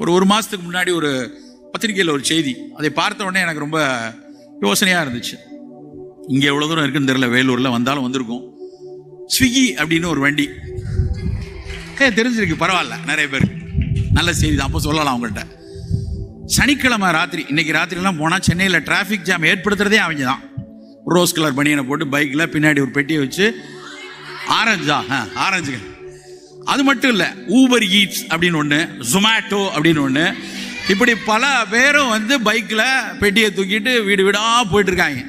ஒரு ஒரு மாதத்துக்கு முன்னாடி ஒரு பத்திரிக்கையில் ஒரு செய்தி. அதை பார்த்த உடனே எனக்கு ரொம்ப யோசனையாக இருந்துச்சு. இங்கே எவ்வளோ தூரம் இருக்குன்னு தெரில வேலூரில் வந்தாலும் வந்திருக்கும். ஸ்விக்கி அப்படின்னு ஒரு வண்டி. ஏ தெரிஞ்சிருக்கு பரவாயில்ல நிறைய பேருக்கு. நல்ல செய்தி தான் அப்போ சொல்லலாம் அவங்கள்ட்ட. சனிக்கிழமை ராத்திரி இன்னைக்கு ராத்திரிலாம் போனால் சென்னையில் டிராஃபிக் ஜாம் ஏற்படுத்துறதே அவங்க தான். ரோஸ் கலர் பனியனை போட்டு பைக்கில் பின்னாடி ஒரு பெட்டியை வச்சு ஆரஞ்சா ஆ ஆரஞ்சுங்க அது மட்டும் இல்லை ஊபர் ஈட்ஸ் அப்படின்னு ஒன்று ஜொமேட்டோ அப்படின்னு ஒன்று இப்படி பல பேரும் வந்து பைக்கில் பெட்டியை தூக்கிட்டு வீடு வீடாக போயிட்டுருக்காங்க.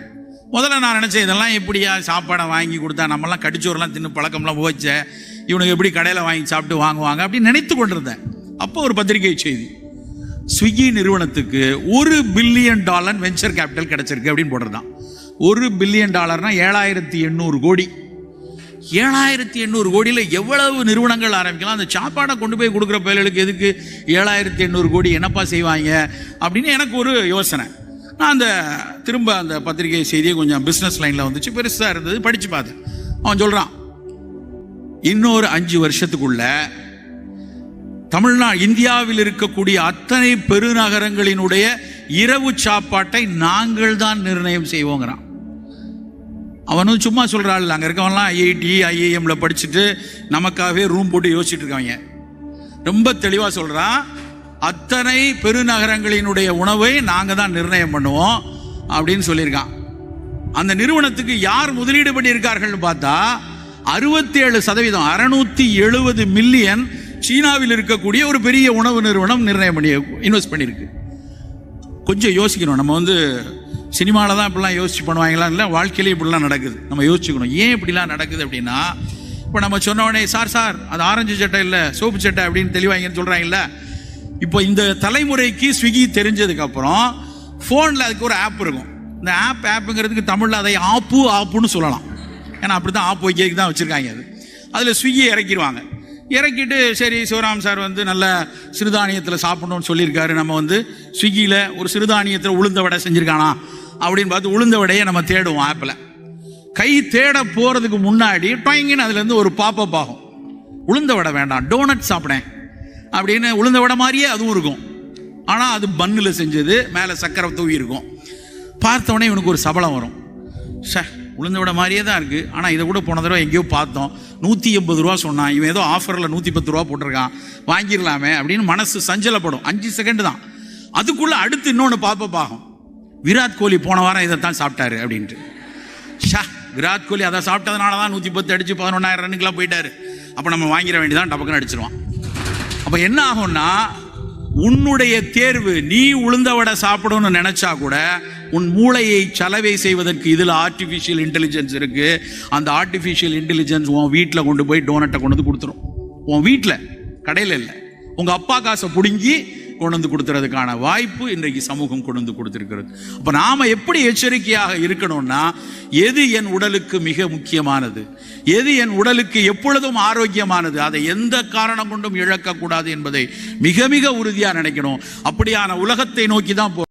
முதல்ல நான் நினச்சேன் இதெல்லாம் எப்படியா சாப்பாடை வாங்கி கொடுத்தா நம்மலாம் கடிச்சோரெலாம் தின்னு பழக்கம்லாம் போச்சே இவனுக்கு எப்படி கடையில் வாங்கி சாப்பிட்டு வாங்குவாங்க அப்படின்னு நினைத்து கொண்டிருந்தேன். அப்போ ஒரு பத்திரிகை செய்தி ஸ்விக்கி நிறுவனத்துக்கு ஒரு பில்லியன் டாலர் வெஞ்சர் கேபிட்டல் கிடச்சிருக்கு அப்படின்னு போடுறதான் ஒரு பில்லியன் டாலர்னால் ஏழாயிரத்தி எண்ணூறு கோடி. ஏழாயிரத்தி எண்ணூறு கோடியில் எவ்வளவு நிறுவனங்கள் ஆரம்பிக்கலாம்? அந்த சாப்பாடை கொண்டு போய் கொடுக்குற பயல்களுக்கு எதுக்கு? ஏழாயிரத்தி எண்ணூறு கோடி என்னப்பா செய்வாங்க? அப்படின்னு எனக்கு ஒரு யோசனை. நான் அந்த திரும்ப அந்த பத்திரிகை செய்தியை கொஞ்சம் பிஸ்னஸ் லைனில் வந்துச்சு. பெருசாக இருந்தது படித்து பார்த்தேன். அவன் சொல்கிறான் இன்னொரு அஞ்சு வருஷத்துக்குள்ள தமிழ்நாடு இந்தியாவில் இருக்கக்கூடிய அத்தனை பெருநகரங்களினுடைய இரவு சாப்பாட்டை நாங்கள் தான் நிர்ணயம் செய்வோங்கிறான். அவனும் சும்மா சொல்கிறாள் அங்கே இருக்கவன்லாம் ஐஐடி ஐஏஎம்ல படிச்சுட்டு நமக்காகவே ரூம் போட்டு யோசிச்சுட்டு இருக்காங்க ரொம்ப தெளிவாக சொல்கிறான் அத்தனை பெருநகரங்களினுடைய உணவை நாங்கள் தான் நிர்ணயம் பண்ணுவோம் அப்படின்னு சொல்லியிருக்கான். அந்த நிறுவனத்துக்கு யார் முதலீடு பண்ணியிருக்கார்கள்னு பார்த்தா அறுபத்தி ஏழு சதவீதம் அறுநூத்தி எழுபது மில்லியன் சீனாவில் இருக்கக்கூடிய ஒரு பெரிய உணவு நிறுவனம் நிர்ணயம் பண்ணி இன்வெஸ்ட் பண்ணியிருக்கு. கொஞ்சம் யோசிக்கணும் நம்ம வந்து சினிமாவில் தான் இப்படிலாம் யோசிச்சு பண்ணுவாங்களா? இல்லை வாழ்க்கையிலே இப்படிலாம் நடக்குது. நம்ம யோசிச்சுக்கணும். ஏன் இப்படிலாம் நடக்குது அப்படின்னா இப்போ நம்ம சொன்ன உடனே சார் சார் அது ஆரஞ்சு சட்டை இல்லை சோப்பு சட்டை அப்படின்னு தெளிவாங்கன்னு சொல்கிறாங்கல்ல இப்போ இந்த தலைமுறைக்கு ஸ்விக்கி தெரிஞ்சதுக்கப்புறம் ஃபோனில் அதுக்கு ஒரு ஆப் இருக்கும். இந்த ஆப் ஆப்புங்கிறதுக்கு தமிழில் அதை ஆப்பு ஆப்புன்னு சொல்லலாம். ஏன்னா அப்படி தான் ஆப் வைக்கிறதுக்கு தான் வச்சுருக்காங்க அது. அதில் ஸ்விக்கியை இறக்கிடுவாங்க. இறக்கிட்டு சரி சிவராம் சார் வந்து நல்ல சிறுதானியத்தில் சாப்பிடணும்னு சொல்லியிருக்காரு. நம்ம வந்து ஸ்விக்கியில் ஒரு சிறுதானியத்தில் உளுந்த வடை செஞ்சுருக்கானா? அப்படின்னு பார்த்து உளுந்த வடையை நம்ம தேடுவோம் ஆப்பில் கை தேட போகிறதுக்கு முன்னாடி டொயங்கின்னு அதுலேருந்து ஒரு பாப்பப் ஆகும். உளுந்த வடை வேண்டாம் டோனட் சாப்பிடேன். அப்படின்னு உளுந்த வடை மாதிரியே அதுவும் இருக்கும். ஆனால் அது பன்னில் செஞ்சது மேலே சக்கரை தூவி இருக்கும். பார்த்தோடனே இவனுக்கு ஒரு சபலம் வரும். சே உளுந்த விட மாதிரியே தான் இருக்குது ஆனால் இதை கூட போன தடவை எங்கேயோ பார்த்தோம். நூற்றி எண்பது ரூபா சொன்னான். இவன் ஏதோ ஆஃபரில் நூற்றி பத்து ரூபா போட்டிருக்கான். வாங்கிடலாமே அப்படின்னு மனசு சஞ்சலப்படும். அஞ்சு செகண்ட் தான். அதுக்குள்ளே அடுத்து இன்னொன்று பார்ப்ப பாகம் விராட் கோலி போன வாரம் இதைத்தான் சாப்பிட்டாரு அப்படின்ட்டு. ஷா விராட் கோலி அதை சாப்பிட்டதுனால தான் நூற்றி பத்து அடித்து பதினொன்றாயிரம் ரன்னுக்கெலாம் போயிட்டாரு. அப்போ நம்ம வாங்கிட வேண்டியதான் டபக்குன்னு அடிச்சிருவான். அப்போ என்ன ஆகும்னா உன்னுடைய தேர்வு நீ உளுந்த வடை சாப்பிடணும்னு நினைச்சா கூட உன் மூளையை சலவை செய்வதற்கு இதில் ஆர்டிஃபிஷியல் இன்டெலிஜென்ஸ் இருக்கு. அந்த ஆர்டிஃபிஷியல் இன்டெலிஜென்ஸ் உன் வீட்டில் கொண்டு போய் டோனட்டை கொண்டு வந்து கொடுத்துரும். உன் வீட்டில் கடையில் இல்லை. உங்கள் அப்பா காசை பிடுங்கி கொண்டு வந்து கொடுத்துறதுக்கான வாய்ப்பு இன்றைக்கு சமூகம் கொண்டு வந்து கொடுத்துருக்கிறது. அப்போ நாம் எப்படி எச்சரிக்கையாக இருக்கணும்னா எது என் உடலுக்கு மிக முக்கியமானது? எது என் உடலுக்கு எப்பொழுதும் ஆரோக்கியமானது? அதை எந்த காரணம் கொண்டும் இழக்கக்கூடாது என்பதை மிக மிக உறுதியாக நினைக்கணும். அப்படியான உலகத்தை நோக்கி தான் போ